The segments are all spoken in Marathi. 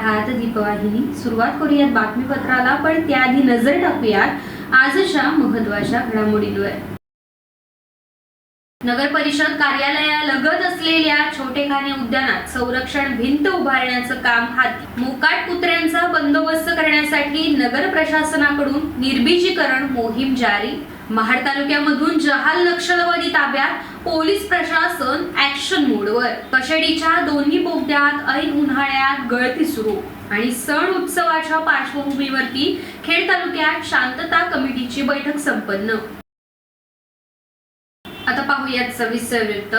आहात दीपवाहिनी सुरुवात करूयात बातमीपत्राला पण त्याआधी नजर टाकूयात आजच्या महत्त्वाच्या घडामोडींवर. नगर परिषद कार्यालयालगत असलेल्या छोटेखाने उद्यानात संरक्षण भिंत उभारण्याचं काम हाती. मोकाट कुत्र्यांचा बंदोबस्त करण्यासाठी नगर प्रशासनाकडून निर्बीजीकरण मोहीम जारी. महाड तालुक्यामधून जहाल नक्षलवादी ताब्यात पोलीस प्रशासन ऍक्शन मोडवर कशेडीच्या दोन्ही बोगद्यात ऐन उन्हाळ्यात गळती सुरू. आणि सण उत्सवाच्या पार्श्वभूमीवरती खेड तालुक्यात शांतता कमिटीची बैठक संपन्न. आता पाहूयात सविस्तर वृत्त.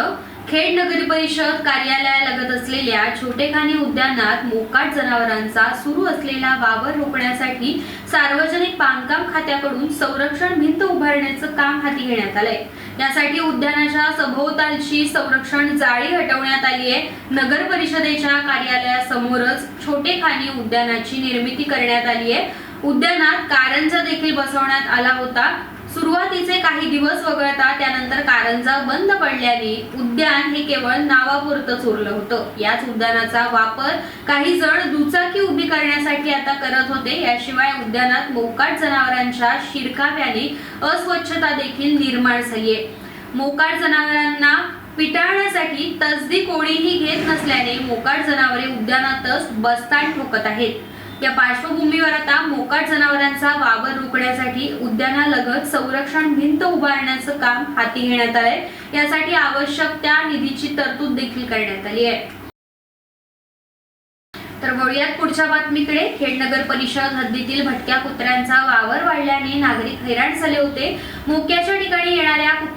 खेड नगरी परिषद कार्यालयालगत असलेल्या छोटेखानी उद्यानात मोकाट जनावरांचा सुरू असलेला वावर रोखण्यासाठी सार्वजनिक बांधकाम खात्याकडून संरक्षण भिंत उभारण्याचं काम हाती घेण्यात आलंय. यासाठी उद्यानाच्या सभोवतालची संरक्षण जाळी हटवण्यात आली आहे. नगर परिषदेच्या कार्यालयासमोरच छोटेखानी उद्यानाची निर्मिती करण्यात आली आहे. उद्यानात कारंजा देखील बसवण्यात आला होता. सुरुवातीचे काही दिवस वगळता त्यानंतर कारंजा बंद पडल्याने उद्यान हे केवळ नावापुरतच उरलं होतं. याच उद्यानाचा वापर काही जण दुचाकी उभी करण्यासाठी आता करत होते. याशिवाय उद्यानात मोकाट जनावरांच्या शिरकाव्याने अस्वच्छता देखील निर्माण झालीये. मोकाट जनावरांना पिटाळण्यासाठी तसदी कोणीही घेत नसल्याने मोकाट जनावरे उद्यानातच बस्तान ठोकत आहेत. या पार्श्वभूमीवर आता मोकाट जनावरांचा वावर रोखण्यासाठी उद्यानालगत संरक्षण भिंत उभारण्याचं काम हाती घेण्यात आलंय. यासाठी आवश्यक त्या निधीची तरतूद देखील करण्यात आली आहे. तर वळूयात पुढच्या बातमीकडे. खेड नगर परिषद हद्दीतील भटक्या कुत्र्यांचा वावर वाढल्याने नागरिक हैराण झाले होते. मोक्याच्या ठिकाणी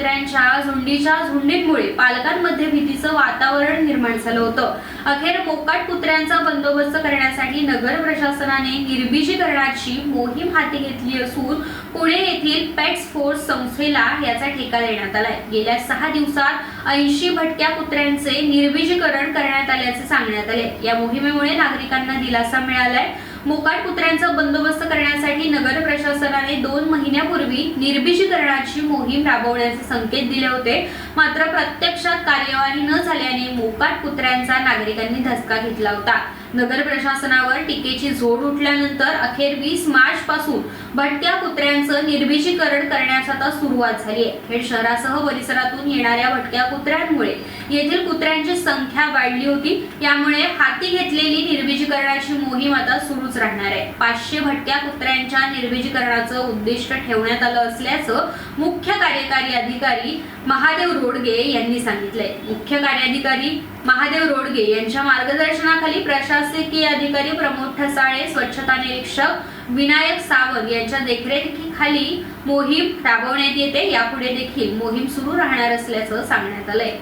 कुत्र्यांच्या झुंडीच्या झुंडींमुळे पालकांमध्ये भीतीचं वातावरण निर्माण झालं होतं. अखेर मोकाट कुत्र्यांचा बंदोबस्त करण्यासाठी नगर प्रशासनाने निर्बीजीकरणाची मोहीम हाती घेतली असून पुणे येथील पेट्स फोर्स संस्थेला याचा ठेका देण्यात आलाय. गेल्या सहा दिवसात ऐंशी भटक्या कुत्र्यांचे निर्बीजीकरण करण्यात आल्याचे सांगण्यात आले. या मोहिमेमुळे नागरिकांना दिलासा मिळालाय. मोकाट कुत्र्यांचा बंदोबस्त करण्यासाठी नगर प्रशासनाने दोन महिन्यापूर्वी निर्बीजीकरणाची मोहीम राबवण्याचे संकेत दिले होते. मात्र प्रत्यक्षात कार्यवाही न झाल्याने मोकाट कुत्र्यांचा नागरिकांनी धसका घेतला होता. नगर प्रशासनावर टीकेची झोड उठल्यानंतर अखेर वीस मार्च पासून भटक्या कुत्र्यांचं निर्बीजीकरण करण्यास आता सुरुवात झाली आहे. खेड शहरासह परिसरातून येणाऱ्या भटक्या कुत्र्यांमुळे येथील कुत्र्यांची संख्या वाढली होती. त्यामुळे हाती घेतलेली निर्बीजीकरणाची मोहीम आता सुरूच राहणार आहे. पाचशे भटक्या कुत्र्यांच्या निर्बीजीकरणाचं उद्दिष्ट ठेवण्यात आलं असल्याचं मुख्य कार्यकारी अधिकारी महादेव रोडगे यांनी सांगितलंय. मुख्य कार्याधिकारी महादेव रोडगे यांच्या मार्गदर्शनाखाली प्रशासकीय अधिकारी प्रमोद ठसाळे स्वच्छता निरीक्षक विनायक सावंत यांच्या देखरेखीखाली मोहीम राबवण्यात येते. यापुढे देखील मोहीम सुरू राहणार असल्याचं सांगण्यात आलंय.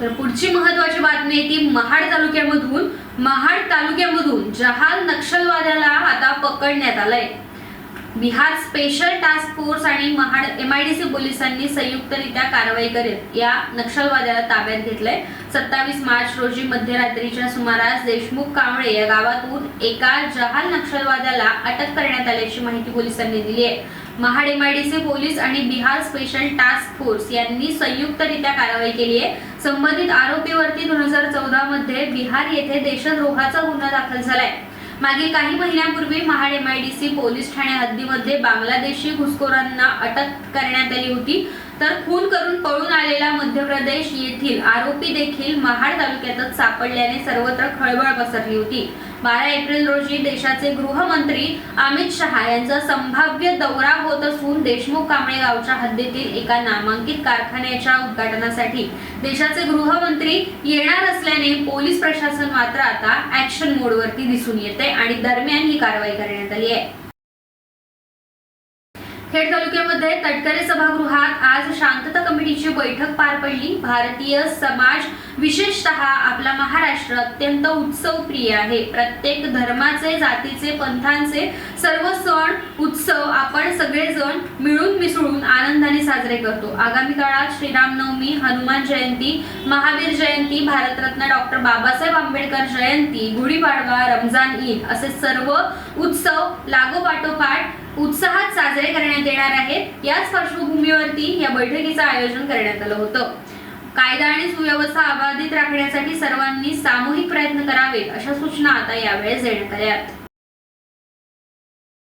तर पुढची महत्वाची बातमी आहे ती महाड तालुक्यामधून महाड तालुक्यामधून जहाल नक्षलवाद्याला आता पकडण्यात आलंय. बिहार स्पेशल टास्क फोर्स आणि Mahad M I D C पोलिसांनी संयुक्तरित्या कारवाई करत या नक्षलवाद्याला ताब्यात घेतलंय. सत्तावीस मार्च रोजी मध्यरात्रीच्या सुमारास देशमुख कांबळे या गावातून एका जहाल नक्षलवाद्याला अटक करण्यात आल्याची माहिती पोलिसांनी दिली आहे. Mahad M I D C police आणि बिहार स्पेशल टास्क फोर्स यांनी संयुक्तरित्या कारवाई केली आहे. संबंधित आरोपीवरती दोन हजार चौदा मध्ये बिहार येथे देशद्रोहाचा गुन्हा दाखल झालाय. मागील काही महिन्यांपूर्वी महाड एमआयडीसी पोलीस ठाणे हद्दीमध्ये बांगलादेशी घुसखोरांना अटक करण्यात आली होती. तर खून करून पळून आलेला मध्य प्रदेश येथील आरोपी देखील महाड तालुक्यातच सापडल्याने सर्वत्र खळबळ पसरली होती. बारा एप्रिल रोजी देशाचे गृहमंत्री अमित शहा यांचा संभाव्य दौरा होत असून देशमुख कांबळे गावच्या हद्दीतील एका नामांकित कारखान्याच्या उद्घाटनासाठी देशाचे गृहमंत्री येणार असल्याने पोलीस प्रशासन मात्र आता ऍक्शन मोडवरती दिसून येते आणि दरम्यान ही कारवाई करण्यात आली आहे. खेड तालुक्यामध्ये तटकरे सभागृहात आज शांतता कमिटीची बैठक पार पडली. भारतीय समाज विशेषतः आपला महाराष्ट्र अत्यंत उत्सव प्रिय आहे. प्रत्येक धर्माचे जातीचे पंथांचे सर्व सण उत्सव आपण सगळेजण मिळून मिसळून आनंदाने साजरे करतो. आगामी काळात श्रीरामनवमी हनुमान जयंती महावीर जयंती भारतरत्न डॉक्टर बाबासाहेब आंबेडकर जयंती गुढीपाडवा रमजान ईद असे सर्व उत्सव लागोपाठोपाठ उत्साहात साजरे करण्यात येणार आहेत. याच पार्श्वभूमीवरती या बैठकीचं आयोजन करण्यात आलं होतं. कायदा आणि सुव्यवस्था अबाधित राखण्यासाठी सर्वांनी सामूहिक प्रयत्न करावेत अशा सूचना आता यावेळेस देण्यात आल्या.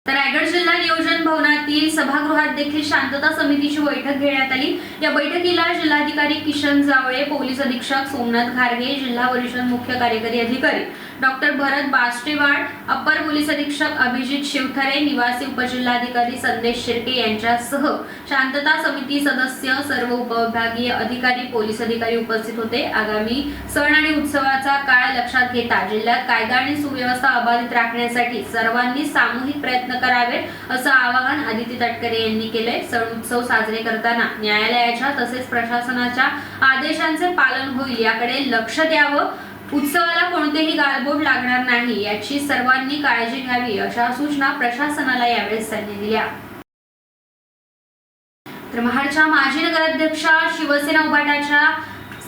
तर रायगड जिल्हा नियोजन भवनातील सभागृहात देखील शांतता समितीची बैठक घेण्यात आली. या बैठकीला जिल्हाधिकारी किशन जावळे पोलीस अधीक्षक सोमनाथ खारगे जिल्हा परिषद मुख्य कार्यकारी अधिकारी doctor Bharat Bastewad upper police अधीक्षक अभिजित शिवथरे निवासी उपजिल्हाधिकारी संदेश शिर्के यांच्यासह शांतता समिती सदस्य सर्व उपविभागीय अधिकारी पोलीस अधिकारी उपस्थित होते. आगामी सण आणि उत्सवाचा काळ लक्षात घेता जिल्ह्यात कायदा आणि सुव्यवस्था अबाधित राखण्यासाठी सर्वांनी सामूहिक प्रयत्न करावेत असं आवाहन आदिती तटकरे यांनी केलंय. सण उत्सव साजरे करताना न्यायालयाच्या तसेच प्रशासनाच्या आदेशांचे पालन होईल याकडे लक्ष द्यावं. उत्सवाला कोणतेही गालबोट लागणार नाही याची सर्वांनी काळजी घ्यावी अशा सूचना प्रशासनाला यावेळेस त्यांनी दिल्या. तर महाडच्या माजी नगराध्यक्षा शिवसेना उभाटाच्या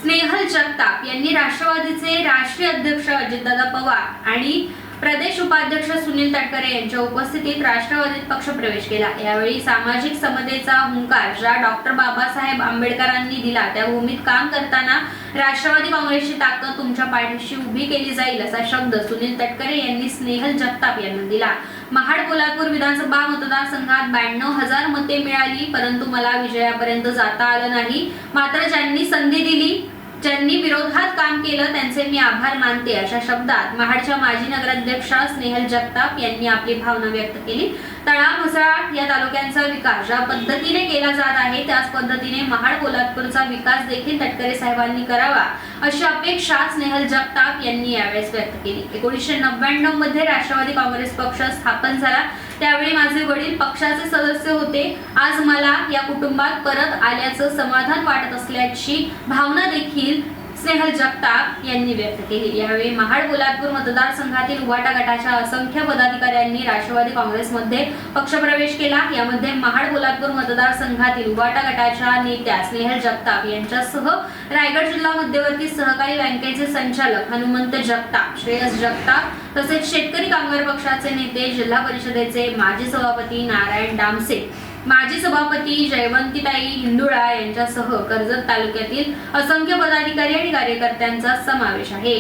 स्नेहल जगताप यांनी राष्ट्रवादीचे राष्ट्रीय अध्यक्ष अजितदादा पवार आणि प्रदेश उपाध्यक्ष सुनील तटकरे यांच्या उपस्थितीत राष्ट्रवादीत पक्षप्रवेश केला. यावेळी सामाजिक समतेचा हुंकार ज्या डॉक्टर बाबासाहेब आंबेडकरांनी दिला त्या भूमीत काम करताना राष्ट्रवादी काँग्रेसची ताकद तुमच्या पाठीशी उभी केली जाईल असा शब्द सुनील तटकरे यांनी स्नेहल जगताप यांना दिला. महाड कोल्हापूर विधानसभा मतदारसंघात ब्याण्णव हजार मते मिळाली परंतु मला विजयापर्यंत जाता आलं नाही. मात्र ज्यांनी संधी दिली ज्यांनी विरोधात काम केलं त्यांचे मी आभार मानते. अशा शब्दात महाडच्या माजी नगराध्यक्षा स्नेहल जगताप यांनी आपली भावना व्यक्त केली. तळा म्हसळा या तालुक्यांचा विकास ज्या पद्धतीने केला जात आहे त्याच पद्धतीने महाड कोल्हापूरचा विकास देखील तटकरे साहेबांनी करावा अशी अपेक्षा स्नेहल जगताप यांनी यावेळेस व्यक्त केली. एकोणीसशे नव्याण्णवमध्ये राष्ट्रवादी काँग्रेस पक्ष स्थापन झाला. त्यावेळी माझे वडील पक्षाचे सदस्य होते. आज मला या कुटुंबात परत आल्याचं समाधान वाटत असल्याची भावना देखील स्नेहल जगताप यांनी व्यक्त केली. यावेळी महाड पोलादपूर मतदारसंघातील उवाटा गटाच्या असंख्य पदाधिकाऱ्यांनी राष्ट्रवादी काँग्रेसमध्ये पक्षप्रवेश केला. यामध्ये महाड पोलादपूर मतदारसंघातील उवाटा गटाच्या नेत्या स्नेहल जगताप यांच्यासह रायगड जिल्हा मध्यवर्ती सहकारी बँकेचे संचालक हनुमंत जगताप श्रेयस जगताप तसेच शेतकरी कामगार पक्षाचे नेते जिल्हा परिषदेचे माजी सभापती नारायण डामसे माजी सभापती जयवंतीताई हिंदुळा यांच्यासह कर्जत तालुक्यातील असंख्य पदाधिकारी आणि कार्यकर्त्यांचा समावेश आहे.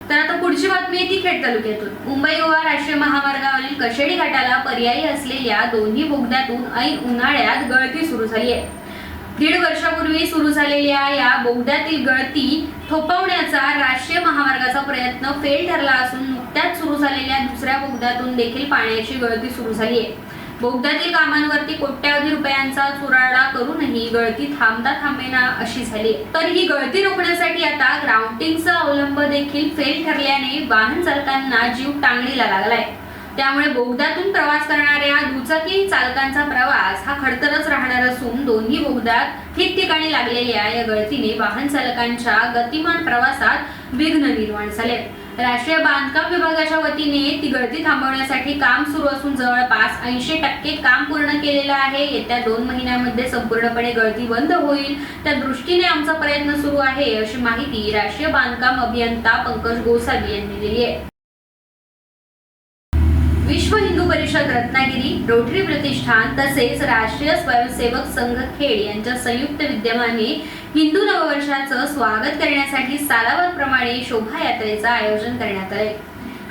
तर आता पुढची बातमी आहे ती खेड तालुक्यातून. मुंबई गोवा राष्ट्रीय महामार्गावरील कशेडी घाटाला पर्यायी असलेल्या दोन्ही बोगद्यातून ऐन उन्हाळ्यात गळती सुरू झाली आहे. दीड वर्षापूर्वी सुरू झालेल्या या बोगद्यातील गळती थोपवण्याचा राष्ट्रीय महामार्गाचा प्रयत्न फेल ठरला असून नुकत्याच सुरू झालेल्या दुसऱ्या बोगद्यातून देखील पाण्याची गळती सुरू झाली आहे. बोगद्यातील कामांवरती कोट्यावधी रुपयांचा चुराडा करूनही गळती थांबता थांबेना अशी झाली. तर ही गळती रोखण्यासाठी आता ग्राउंडिंगचा अवलंब देखील फेल ठरल्याने वाहन चालकांना जीव टांगणीला लागलाय. त्यामुळे बोगद्यातून प्रवास करणाऱ्या दुचाकी चालकांचा प्रवास हा खडतरच राहणार असून दोन्ही बोगद्यात ठिकठिकाणी लागलेल्या या गळतीने वाहन चालकांच्या गतिमान प्रवासात विघ्न निर्माण झाले. राष्ट्रीय बांधकाम विभागाच्या वतीने ती गळती थांबवण्यासाठी काम सुरू असून जवळपास ऐंशी टक्के काम पूर्ण केलेलं आहे. येत्या दोन महिन्यामध्ये संपूर्णपणे गळती बंद होईल. त्या दृष्टीने आमचा प्रयत्न सुरू आहे अशी माहिती राष्ट्रीय बांधकाम अभियंता पंकज गोसावी यांनी दिली आहे. परिषद रत्नागिरी रोटरी प्रतिष्ठान तसेच राष्ट्रीय स्वयंसेवक संघ खेड यांच्या संयुक्त विद्यमाने हिंदू नववर्षाचं स्वागत करण्यासाठी सालावतप्रमाणे शोभायात्रेचं आयोजन करण्यात आले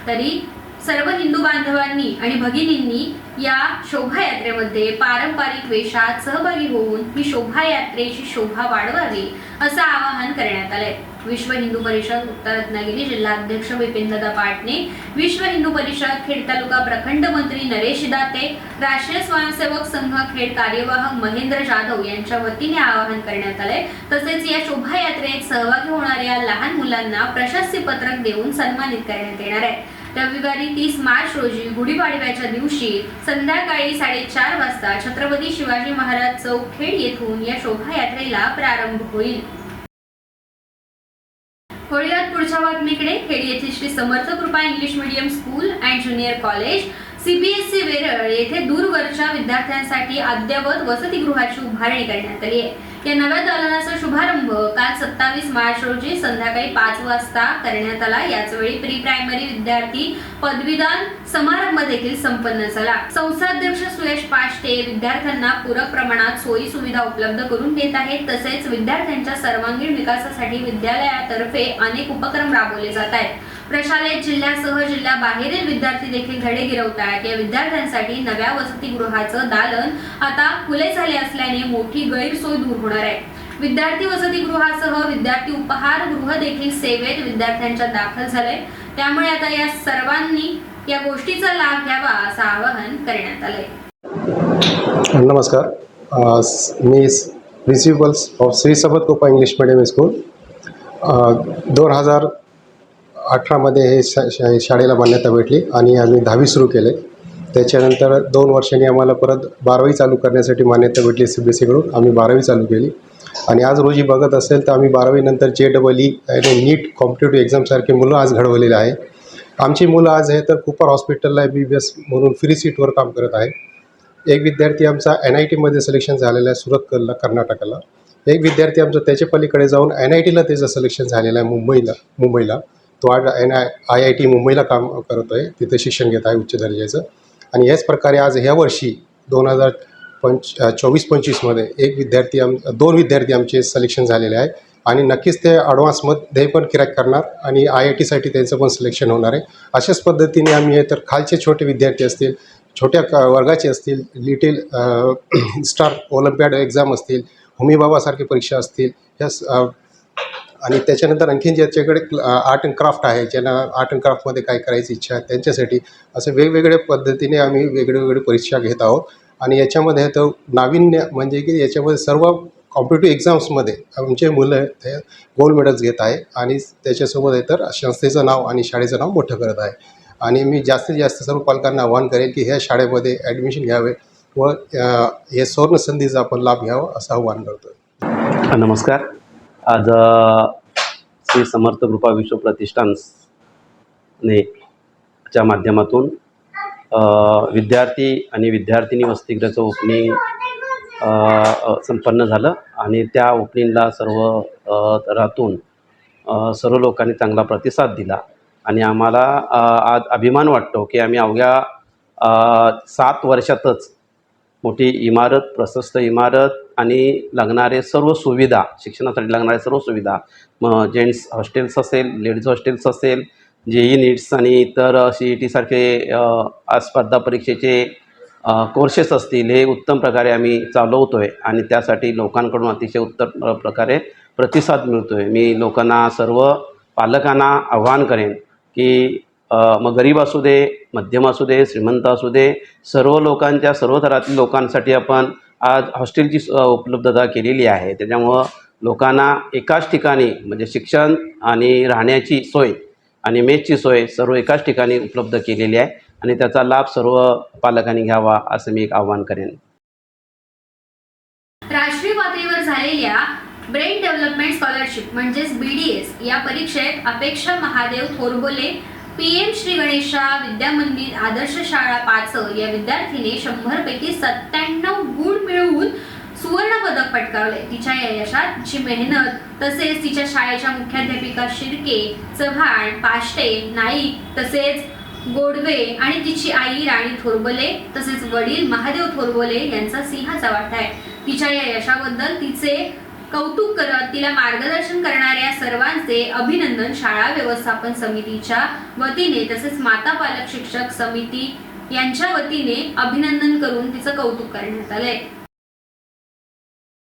तरी सर्व हिंदू बांधवांनी आणि भगिनींनी या शोभायात्रेमध्ये पारंपरिक वेशात सहभागी होऊन ही शोभायात्रेची शोभा वाढवावी असं आवाहन करण्यात आलंय. विश्व हिंदू परिषद उत्तर रत्नागिरी जिल्हाध्यक्ष विपिनदादा पाटणे विश्व हिंदू परिषद खेड तालुका प्रखंड मंत्री नरेश दाते राष्ट्रीय स्वयंसेवक संघ खेड कार्यवाहक महेंद्र जाधव यांच्या वतीने आवाहन करण्यात आलंय. तसेच या शोभायात्रेत सहभागी होणाऱ्या लहान मुलांना प्रशस्ती पत्रक देऊन सन्मानित करण्यात येणार आहे. रविवारी तीस मार्च रोजी गुढीपाडव्याच्या दिवशी संध्याकाळी साडेचार वाजता छत्रपती शिवाजी महाराज चौक खेड येथून या शोभायात्रेला प्रारंभ होईल. होळीयात पुढच्या बातमीकडे खेड येथील Shri Samarth Kripa English medium school and junior college CBSE Veral येथे दूरवरच्या विद्यार्थ्यांसाठी अद्ययावत वसतिगृहाची उभारणी करण्यात आली आहे. या नव्या दालनाचा शुभारंभ काल सत्तावीस मार्च रोजी संध्याकाळी पाच वाजता करण्यात आला. याचवेळी प्री प्रायमरी विद्यार्थी पदवीदान समारंभ देखील संपन्न झाला. संस्थाध्यक्ष सुयश पाष्टे विद्यार्थ्यांना पूरक प्रमाणात सोयी सुविधा उपलब्ध करून देत आहेत. तसेच विद्यार्थ्यांच्या सर्वांगीण विकासासाठी विद्यालयातर्फे अनेक उपक्रम राबवले जात आहेत. प्रशालेत जिल्ह्यासह जिल्हा बाहेरील विद्यार्थी देखील धडे गिरवत आहेत. या विद्यार्थ्यांसाठी नव्या वसतिगृहाचं दालन आता खुले झाले असल्याने मोठी गैरसोय दूर होणार आहे. विद्यार्थी वसतिगृहासह विद्यार्थी उपहार गृह देखील सेवेत विद्यार्थ्यांच्या दाखल झाले. त्यामुळे आता या सर्वांनी या गोष्टीचा लाभ घ्यावा असं आवाहन करण्यात आलंय. नमस्कार. मी प्रिन्सिपल्स ऑफ श्री सबत कोपा इंग्लिश मिडियम स्कूल. दोन हजार अठरामध्ये हे शा शाळेला मान्यता भेटली आणि आम्ही दहावी सुरू केले. त्याच्यानंतर दोन वर्षांनी आम्हाला परत बारावी चालू करण्यासाठी मान्यता भेटली सी बी एस सीकडून आम्ही बारावी चालू केली. आणि आज रोजी बघत असेल तर आम्ही बारावीनंतर जे डबल ई आणि नीट कॉम्पिटेटिव्ह एक्झामसारखी मुलं आज घडवलेली आहे. आमची मुलं आज हे तर कुपर हॉस्पिटलला एम बी बी एस म्हणून फ्री सीटवर काम करत आहे एक विद्यार्थी आमचा एन आय टीमध्ये सिलेक्शन झालेला आहे सुरत कर्नाटकाला. एक विद्यार्थी आमचा त्याच्या पलीकडे जाऊन एन आय टीला त्याचं सिलेक्शन झालेलं आहे मुंबईला मुंबईला. तो आज N I I I T मुंबईला काम करतो आहे तिथे शिक्षण घेत आहे उच्च दर्जाचं. आणि याच प्रकारे आज ह्या वर्षी दोन हजार पंच चोवीस पंचवीसमध्ये एक विद्यार्थी आम दोन विद्यार्थी आमचे सिलेक्शन झालेले आहे. आणि नक्कीच ते ॲडव्हान्समध्ये पण क्रॅक करणार आणि आय आय टीसाठी त्यांचं पण सिलेक्शन होणार आहे. अशाच पद्धतीने आम्ही हे तर खालचे छोटे विद्यार्थी असतील छोट्या क वर्गाचे असतील लिटिल स्टार ओलंपियाड एक्झाम असतील होमी बाबासारखी परीक्षा असतील ह्या स- आणि त्याच्यानंतर आणखीन ज्याच्याकडे आर्ट अँड क्राफ्ट आहे ज्यांना आर्ट अँड क्राफ्टमध्ये काय करायची इच्छा आहे त्यांच्यासाठी असे वेगवेगळ्या पद्धतीने आम्ही वेगळे वेगळे परीक्षा घेत आहोत. आणि याच्यामध्ये तर नाविन्य म्हणजे की याच्यामध्ये सर्व कॉम्पिटेटिव्ह एक्झाम्समध्ये आमचे मुलं ते गोल्ड मेडल्स घेत आहे आणि त्याच्यासोबत तर संस्थेचं नाव आणि शाळेचं नाव मोठं करत आहे. आणि मी जास्तीत जास्त सर्व पालकांना आवाहन करेन की ह्या शाळेमध्ये ॲडमिशन घ्यावे व हे संधीचा आपण लाभ घ्यावा असं आवाहन करतो नमस्कार. आज श्री समर्थ कृपा विश्व प्रतिष्ठानने च्या माध्यमातून विद्यार्थी आणि विद्यार्थिनी वसतिगृहाचं ओपनिंग संपन्न झालं आणि त्या ओपनिंगला सर्व अ, सर्व लोकांनी चांगला प्रतिसाद दिला. आणि आम्हाला आज अभिमान वाटतो की आम्ही अवघ्या सात वर्षातच मोठी इमारत प्रशस्त इमारत आणि लागणारे सर्व सुविधा शिक्षणासाठी लागणाऱ्या सर्व सुविधा मग जेंट्स हॉस्टेल्स असेल लेडीज हॉस्टेल्स असेल जे ई नीट्स आणि इतर सी ई टीसारखे स्पर्धा परीक्षेचे कोर्सेस असतील हे उत्तम प्रकारे आम्ही चालवतो आहे आणि त्यासाठी लोकांकडून अतिशय उत्तम प्रकारे प्रतिसाद मिळतो आहे मी लोकांना सर्व पालकांना आव्हान करेन की मग गरीब असू दे मध्यम असू दे श्रीमंत असू दे सर्व लोकांच्या सर्व थरातील लोकांसाठी आपण आज हॉस्टेलची उपलब्धता केलेली आहे. त्याच्यामुळं लोकांना एकाच ठिकाणी म्हणजे शिक्षण आणि राहण्याची सोय आणि मेसची सोय सर्व एकाच ठिकाणी उपलब्ध केलेली आहे आणि त्याचा लाभ सर्व पालकांनी घ्यावा असं मी एक आव्हान करेन. राष्ट्रीय पातळीवर झालेल्या ब्रेन डेव्हलपमेंट स्कॉलरशिप म्हणजेच बीडीएस या परीक्षेत अपेक्षा महादेव थोरबोले पीएम श्री गणेशा विद्या मंदिर आदर्श शाळा पाच या विद्यार्थीने शंभर पैकी सत्त्याण्णव गुण मिळवून सुवर्ण पदक पटकावले. तिच्या या यशात तिची मेहनत तसेच तिच्या शाळेच्या मुख्याध्यापिका शिर्के चव्हाण पाष्टे नाईक तसेच गोडवे आणि तिची आई राणी थोरबले तसेच वडील महादेव थोरबोले यांचा सिंहाचा वाटा आहे. तिच्या या यशाबद्दल तिचे कौतुक करत तिला मार्गदर्शन करणाऱ्या सर्वांचे अभिनंदन शाळा व्यवस्थापन समितीच्या वतीने तसेच माता पालक शिक्षक समिती यांच्या वतीने अभिनंदन करून तिचं कौतुक करण्यात आलंय.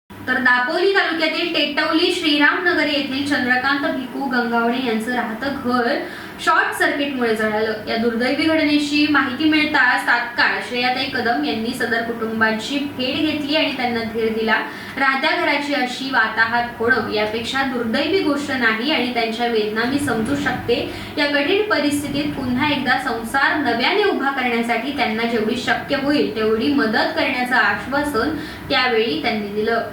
तर दापोली तालुक्यातील टेटवली श्रीरामनगर येथील चंद्रकांत भिकू गंगावणे यांचं राहतं घर. शॉर्ट सर्किटमुळे जळालं. या दुर्दैवी घटनेची माहिती मिळताच तात्काळ श्रेयाताई कदम यांनी सदर कुटुंबाची भेट घेतली आणि त्यांना धीर दिला. राहत्या घराची अशी वाताहात होणं यापेक्षा दुर्दैवी गोष्ट नाही आणि त्यांच्या वेदना मी समजू शकते. या कठीण परिस्थितीत पुन्हा एकदा संसार नव्याने उभा करण्यासाठी त्यांना जेवढी शक्य होईल तेवढी मदत करण्याचं आश्वासन त्यावेळी त्यांनी दिलं.